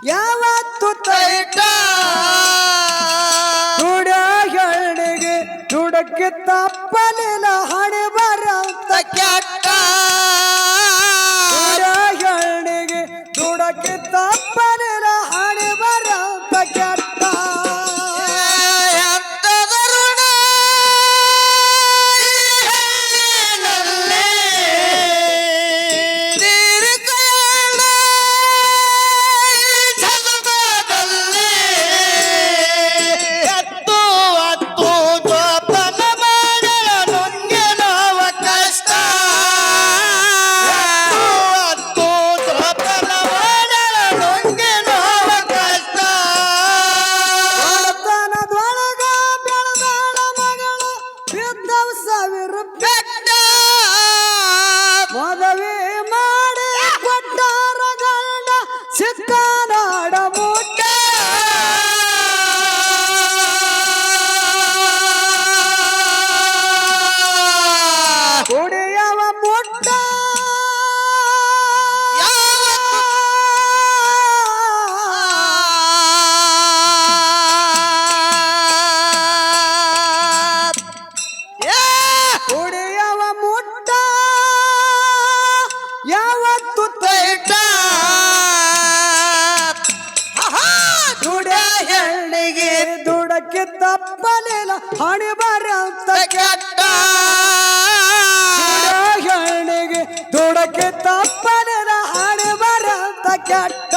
Yeah, ಕೆಟ್ಟ ಬಲಿಲ ಹಣೆ ಬರಂತ ಕೆಟ್ಟ ಹಣೆಗೆ ದುಡಕ್ಕೆ ತಪ್ಪಲಿಲ್ಲ ಹಣೆ ಬರಂತ ಕೆಟ್ಟ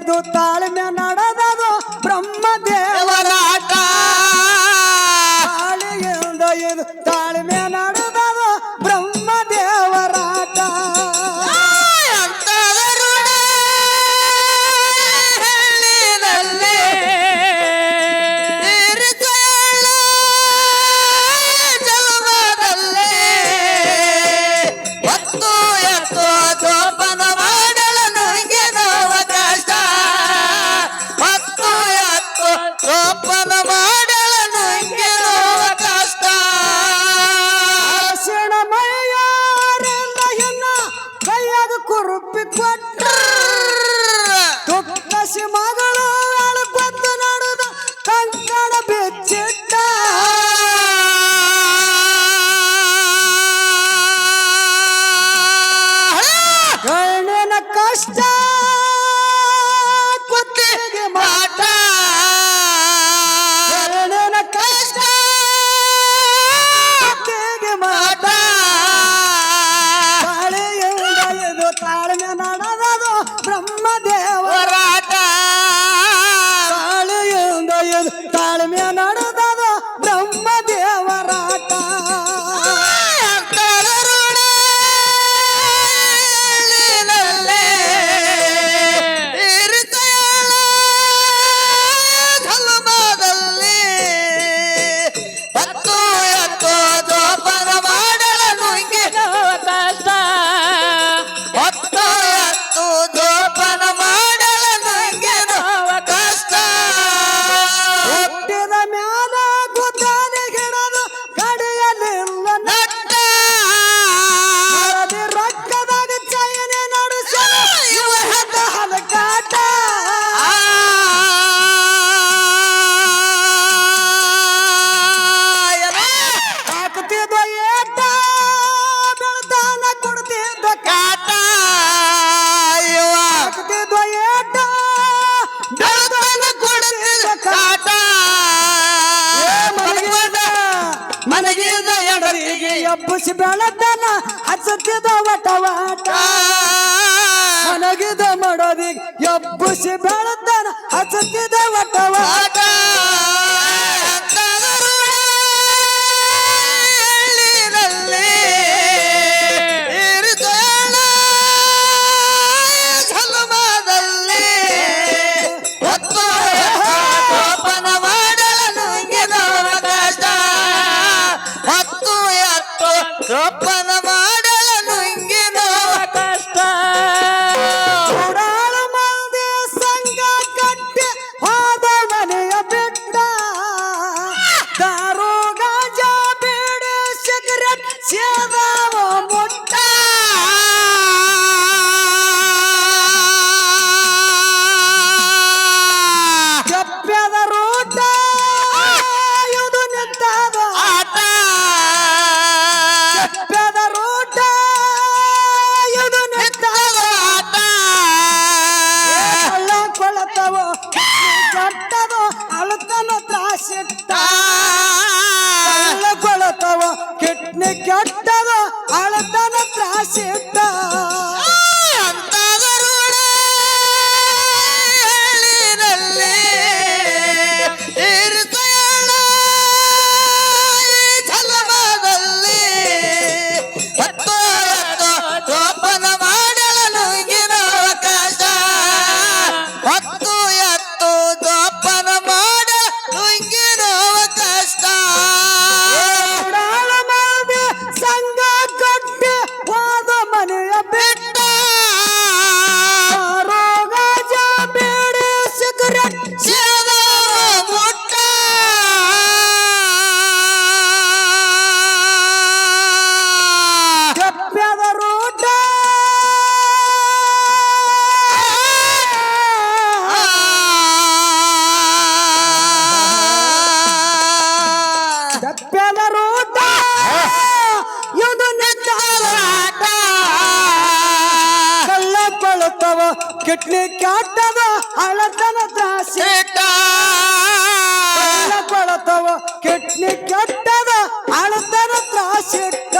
ನಡೆದು ತಾಳ್ಮೆ ನಡೆದದು ಬ್ರಹ್ಮದೇವರಾಟ ತಾಳಿಯಿಂದ ಇದು করবে কটা Push it brown ಸೊಪ್ಪನ ಕೆಟ್ಟದ ಅಳತನ ತ್ರಾಸಿಟ್ಟ. ಹೇಳುತ್ತವ ಕಿಡ್ನಿ ಕಾಟದ ಹಳತನ ತ್ರಾಸಿ. ಕೊಳತವ ಕಿಡ್ನಿ ಕೆಟ್ಟದ ಹಳತನ ತ್ರಾಸಿಟ್ಟ.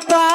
Baba.